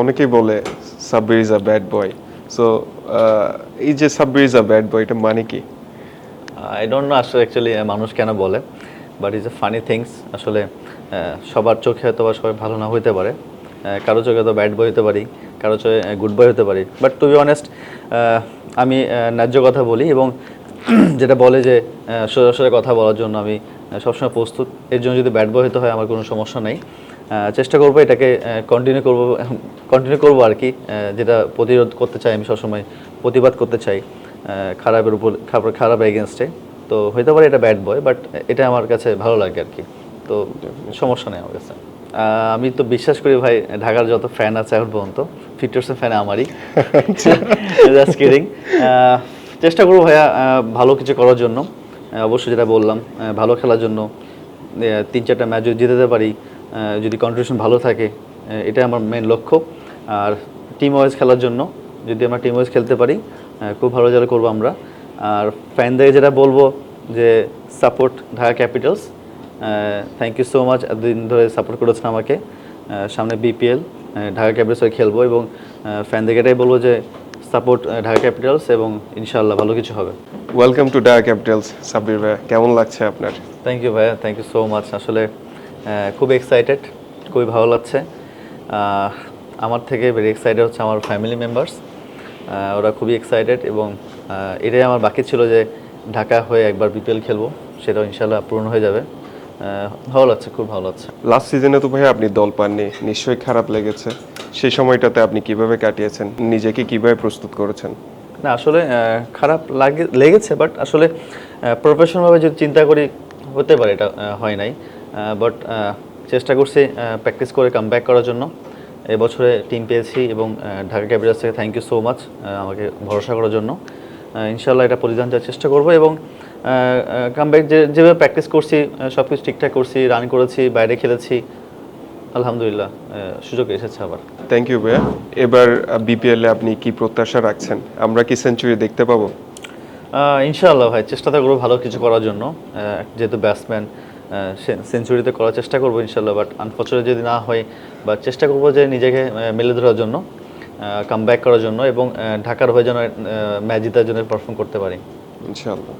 অনেকেই বলে Sabbir is a bad boy so এই যে Sabbir is a bad boy এটা মানে কি? আই ডোন্ট নো আসলে অ্যাকচুয়ালি মানুষ কেন বলে but is a funny things আসলে সবার চোখে হয়তো বা সবাই ভালো না হতে পারে কারও চোখে তো ব্যাড বয় হতে পারি, কারও চোখে গুড বয় হতে পারি বাট টু বি অনেস্ট আমি ন্যায্য কথা বলি এবং যেটা বলে যে সোজা সোজা কথা বলার জন্য আমি সবসময় প্রস্তুত, এর জন্য যদি ব্যাড বয় হতে হয়, আমার কোনো সমস্যা নেই। চেষ্টা করব এটাকে কন্টিনিউ করব কন্টিনিউ করব আর কি যেটা প্রতিরোধ করতে চাই আমি সবসময় প্রতিবাদ করতে চাই খারাপের উপর খারাপ খারাপ এগেনস্টে তো হইতে পারে এটা ব্যাড বয় বাট এটা আমার কাছে ভালো লাগে আর কি। তো সমস্যা নেই আমার কাছে। আমি তো বিশ্বাস করি ভাই ঢাকার যত ফ্যান আছে এখন পর্যন্ত পার্সেন্ট ফ্যান আমারই। জাস্ট কিডিং চেষ্টা করব ভাইয়া ভালো কিছু করার জন্য। অবশ্যই যেটা বললাম ভালো খেলার জন্য তিন চারটা ম্যাচ যদি জিতাতে পারি যদি কন্ট্রিবিউশন ভালো থাকে এটাই আমার মেন লক্ষ্য। আর টিম ওয়াইজ খেলার জন্য যদি আমরা টিম ওয়াইজ খেলতে পারি খুব ভালো রেজাল্ট করব আমরা। আর ফ্যানদের যেটা বলব যে support Dhaka Capitals thank you so much এতদিন ধরে সাপোর্ট করেছেন আমাকে। সামনে বিপিএল ঢাকা ক্যাপিটালস হয়ে খেলব এবং ফ্যানদেরকে এটাই বলব যে সাপোর্ট ঢাকা ক্যাপিটালস এবং ইনশাআল্লাহ ভালো কিছু হবে। ওয়েলকাম টু ডায়া ক্যাপিটালস সাব্বির ভাইয়া কেমন লাগছে আপনার? থ্যাংক ইউ ভাইয়া থ্যাংক ইউ সো মাচ আসলে খুব এক্সাইটেড খুবই ভালো লাগছে। আমার থেকে ভেরি এক্সাইটেড হচ্ছে আমার ফ্যামিলি মেম্বার্স ওরা খুবই এক্সাইটেড এবং এটাই আমার বাকি ছিল যে ঢাকা হয়ে একবার বিপিএল খেলব সেটা ইনশাল্লাহ পূরণ হয়ে যাবে। ভালো লাগছে খুব ভালো লাগছে। লাস্ট সিজনে তো ভাইয়া আপনি দল পাননি নিশ্চয়ই খারাপ লেগেছে। সেই সময়টাতে আপনি কীভাবে কাটিয়েছেন নিজেকে কীভাবে প্রস্তুত করেছেন? না আসলে খারাপ লাগে লেগেছে বাট আসলে প্রফেশনালভাবে যদি চিন্তা করি হতে পারে এটা হয় নাই। বাট চেষ্টা করছি প্র্যাকটিস করে কাম ব্যাক করার জন্য। এবছরে টিম পেয়েছি এবং ঢাকা ক্যাপিটালস থেকে থ্যাংক ইউ সো মাচ আমাকে ভরসা করার জন্য। ইনশাল্লাহ এটা পরিধান করার চেষ্টা করব এবং কাম ব্যাক যে যেভাবে প্র্যাকটিস করছি সব কিছু ঠিকঠাক করছি রান করেছি বাইরে খেলেছি আলহামদুলিল্লাহ সুযোগ এসেছে আবার। থ্যাংক ইউ ভাইয়া। এবার বিপিএল এ আপনি কি প্রত্যাশা রাখছেন? আমরা কি সেঞ্চুরি দেখতে পাবো? ইনশাআল্লাহ ভাই চেষ্টা তো করব ভালো কিছু করার জন্য। যেহেতু ব্যাটসম্যান সেঞ্চুরিতে করার চেষ্টা করব ইনশাল্লাহ বাট আনফর্চুনেট যদি না হয় বা চেষ্টা করব যে নিজেকে মেলে ধরার জন্য কাম ব্যাক করার জন্য এবং ঢাকার হয়ে যেন ম্যাচ জেতার জন্য পারফর্ম করতে পারি। ইনশাআল্লাহ